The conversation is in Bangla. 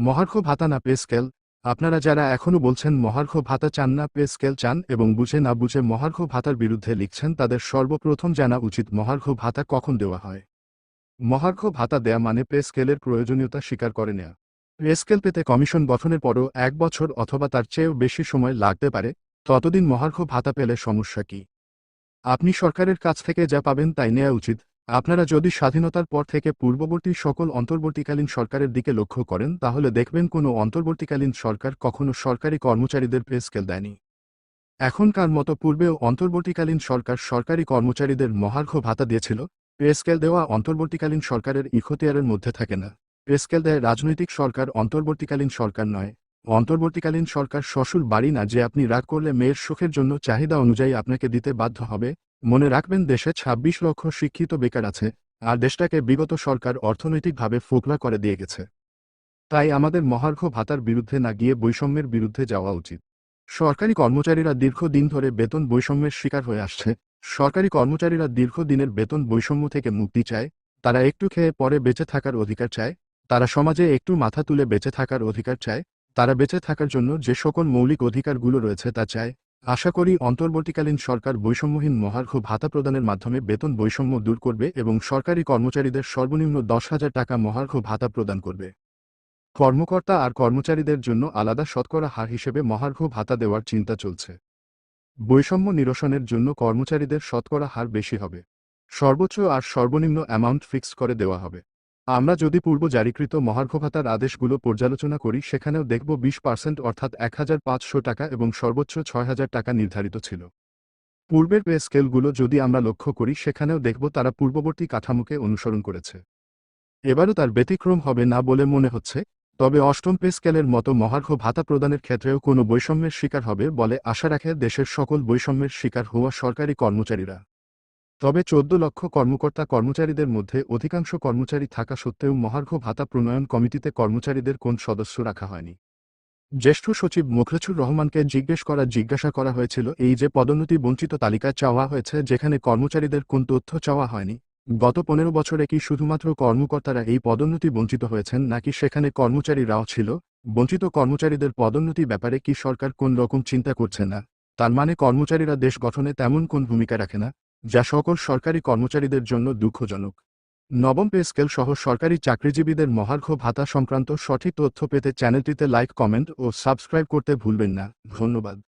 মহার্ঘ ভাতা না পে স্কেল? আপনারা যারা এখনও বলছেন মহার্ঘ ভাতা চান না, পে স্কেল চান এবং বুঝে না বুঝে মহার্ঘ ভাতার বিরুদ্ধে লিখছেন, তাদের সর্বপ্রথম জানা উচিত মহার্ঘ ভাতা কখন দেওয়া হয়। মহার্ঘ ভাতা দেয়া মানে পে স্কেলের প্রয়োজনীয়তা স্বীকার করে নেয়া। পে স্কেল পেতে কমিশন গঠনের পরও এক বছর অথবা তার চেয়েও বেশি সময় লাগতে পারে, ততদিন মহার্ঘ ভাতা পেলে সমস্যা কি? আপনি সরকারের কাছ থেকে যা পাবেন তাই নেওয়া উচিত আপনারা যদি স্বাধীনতার পর থেকে পূর্ববর্তী সকল অন্তর্বর্তীকালীন সরকারের দিকে লক্ষ্য করেন, তাহলে দেখবেন কোনো অন্তর্বর্তীকালীন সরকার কখনো সরকারি কর্মচারীদের পে স্কেল দেয়নি। এখনকার মতো পূর্বেও অন্তর্বর্তীকালীন সরকার সরকারি কর্মচারীদের মহার্ঘ ভাতা দিয়েছিল, পে স্কেল দেওয়া অন্তর্বর্তীকালীন সরকারের ইখতিয়ারের মধ্যে থাকে না। পে স্কেল দেয় রাজনৈতিক সরকার, অন্তর্বর্তীকালীন সরকার নয়। অন্তর্বর্তীকালীন সরকার শ্বশুর বাড়ি না যে আপনি রাগ করলে মেয়ের সুখের জন্য চাহিদা অনুযায়ী আপনাকে দিতে বাধ্য হবে মনে রাখবেন, দেশে ২৬ লক্ষ শিক্ষিত বেকার আছে, আর দেশটাকে বিগত সরকার অর্থনৈতিকভাবে ফোকলা করে দিয়ে গেছে। তাই আমাদের মহার্ঘ ভাতার বিরুদ্ধে না গিয়ে বৈষম্যের বিরুদ্ধে যাওয়া উচিত। সরকারি কর্মচারীরা দীর্ঘদিন ধরে বেতন বৈষম্যের শিকার হয়ে আসছে। সরকারি কর্মচারীরা দীর্ঘদিনের বেতন বৈষম্য থেকে মুক্তি চায়। তারা একটু খেয়ে পরে বেঁচে থাকার অধিকার চায়। তারা সমাজে একটু মাথা তুলে বেঁচে থাকার অধিকার চায়। তারা বেঁচে থাকার জন্য যে সকল মৌলিক অধিকারগুলো রয়েছে তা চায়। আশা করি অন্তর্বর্তীকালীন সরকার বৈষম্যহীন মহার্ঘ ভাতা প্রদানের মাধ্যমে বেতন বৈষম্য দূর করবে এবং সরকারি কর্মচারীদের সর্বনিম্ন দশ হাজার টাকা মহার্ঘ ভাতা প্রদান করবে। কর্মকর্তা আর কর্মচারীদের জন্য আলাদা শতকরা হার হিসেবে মহার্ঘ ভাতা দেওয়ার চিন্তা চলছে। বৈষম্য নিরসনের জন্য কর্মচারীদের শতকরা হার বেশি হবে। সর্বোচ্চ আর সর্বনিম্ন অ্যামাউন্ট ফিক্সড করে দেওয়া হবে। আমরা যদি পূর্ব জারিকৃত মহার্ঘ ভাতার আদেশগুলো পর্যালোচনা করি, সেখানেও দেখব বিশ পার্সেন্ট অর্থাৎ এক হাজার পাঁচশো টাকা এবং সর্বোচ্চ ছয় হাজার টাকা নির্ধারিত ছিল। পূর্বের পে স্কেলগুলো যদি আমরা লক্ষ্য করি, সেখানেও দেখব তারা পূর্ববর্তী কাঠামোকে অনুসরণ করেছে। এবারও তার ব্যতিক্রম হবে না বলে মনে হচ্ছে, তবে অষ্টম পে স্কেলের মতো মহার্ঘ ভাতা প্রদানের ক্ষেত্রেও কোনো বৈষম্যের শিকার হবে বলে আশা রাখে দেশের সকল বৈষম্যের শিকার হওয়া সরকারি কর্মচারীরা। তবে চোদ্দ লক্ষ কর্মকর্তা কর্মচারীদের মধ্যে অধিকাংশ কর্মচারী থাকা সত্ত্বেও মহার্ঘ ভাতা প্রণয়ন কমিটিতে কর্মচারীদের কোন সদস্য রাখা হয়নি। জ্যেষ্ঠ সচিব মুখলেছুর রহমানকে জিজ্ঞেস করা জিজ্ঞাসা করা হয়েছিল এই যে পদোন্নতি বঞ্চিত তালিকা চাওয়া হয়েছে যেখানে কর্মচারীদের কোন তথ্য চাওয়া হয়নি। গত পনেরো বছরে কি শুধুমাত্র কর্মকর্তারা এই পদোন্নতি বঞ্চিত হয়েছেন নাকি সেখানে কর্মচারীরাও ছিল? বঞ্চিত কর্মচারীদের পদোন্নতি ব্যাপারে কি সরকার কোন রকম চিন্তা করছে না? তার মানে কর্মচারীরা দেশ গঠনে তেমন কোন ভূমিকা রাখে না? যা সকল সরকারি কর্মচারীদের জন্য দুঃখজনক। নবম পে স্কেল সহ সরকারি চাকরিজীবীদের মহার্ঘ ভাতা সংক্রান্ত সঠিক তথ্য পেতে চ্যানেলটিতে লাইক, কমেন্ট ও সাবস্ক্রাইব করতে ভুলবেন না। ধন্যবাদ।